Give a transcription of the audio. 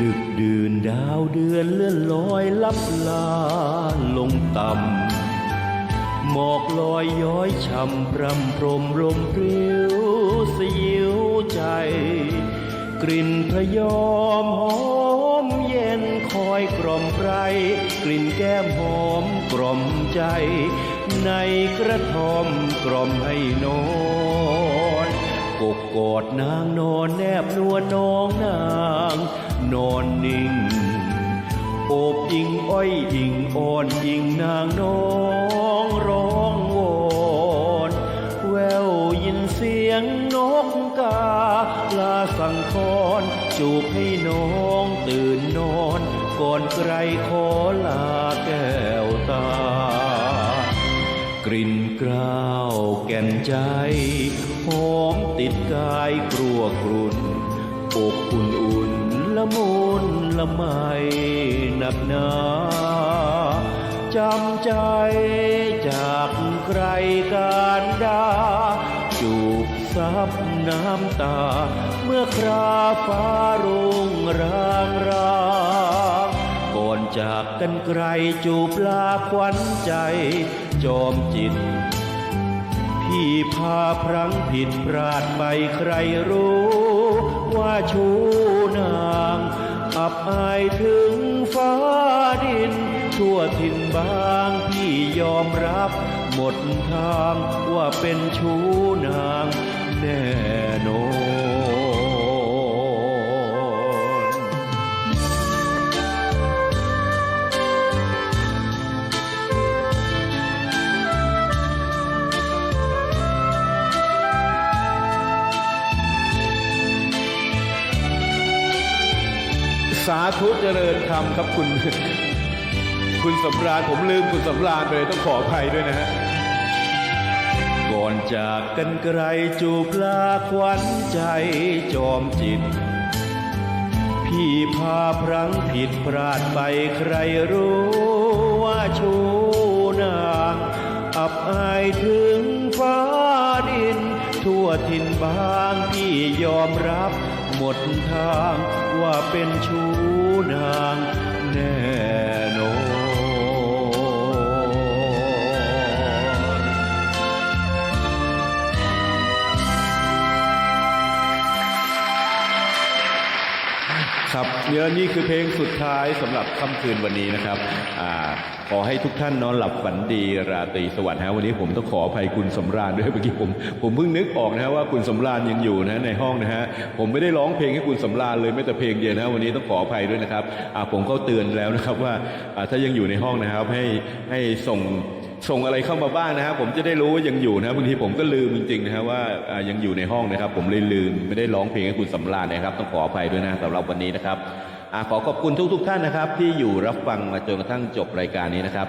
ดึกดื่นดาวเดือนเลื่อนลอยลับลาลงต่ำหมอกลอยย้อยช่ำพรำพรมลมปลิวสยิวใจ กลิ่นพยอมหอมเย็นคอยกล่อมไพรกลิ่นแก้มหอมกล่อมใจ ในกระท่อมกล่อมให้นอนกกกอดนางนอนแนบนวลน้องนาง นอนนิ่ง โอบยิงอ้อยยิงอ่อนยิงนางน้องร้องวอนแววยินเสียงนกกา ลาสังคอนจูบให้น้องตื่นนอน ก่อนไกรขอลาแก้วตากลิ่นกล้าวแก่นใจหอมติดกายกลัวกรุนอกอุ่นอุ่น ละมุนละไมหนักหนาจำใจจากใครการดาจูบซับน้ำตา เมื่อคราฟ้ารุ่งรางรางก่อนจากกันไกลจูบลาควันใจ จอมจิต พี่พาพลังผิดพลาดไปใครรู้ ว่าชู อับอายถึงฟ้าดิน ทั่วถิ่นบางพี่ยอมรับ หมดทางว่าเป็นชูนาง สาธุเจริญธรรมครับคุณ คุณสำราญผมลืมคุณสำราญไปเลยต้องขออภัยด้วยนะฮะก่อนจากกันไกลจูบลาควันใจจอมจิต พี่พาพลังผิดพลาดไปใครรู้ว่าชูนางอับอายถึงฟ้าดิน ทั่วถิ่นบางพี่ยอมรับ หมดทางว่าเป็นชูนางแน่นอน ครับเนื้อนี่คือเพลงสุดท้ายสำหรับค่ำคืนวันนี้นะครับอาขอให้ทุกท่านนอนหลับฝันดีราตรีสวัสดิ์ฮะวันนี้ผมต้องขออภัยคุณสำราญด้วยเมื่อกี้ผมผมเพิ่งนึกออกนะฮะว่าคุณสำราญยังอยู่นะในห้องนะฮะผมไม่ได้ร้องเพลงให้คุณสำราญเลยแม้แต่เพลงเดียวนะวันนี้ต้องขออภัยด้วยนะครับอ่าผมก็เตือนแล้วนะครับว่าอ่าถ้ายังอยู่ในห้องนะครับให้ให้ส่ง ส่งอะไรเข้ามาบ้างนะครับ ผมจะได้รู้ว่ายังอยู่นะครับบางทีผมก็ลืมจริงๆนะครับว่ายังอยู่ในห้องนะครับ ผมเลยลืมไม่ได้ร้องเพลงให้คุณสำราญนะครับ ต้องขออภัยด้วยนะสำหรับวันนี้นะครับอขอขอบคุณทุกๆท่านนะครับ ที่อยู่รับฟังมาจนกระทั่งจบรายการนี้นะครับ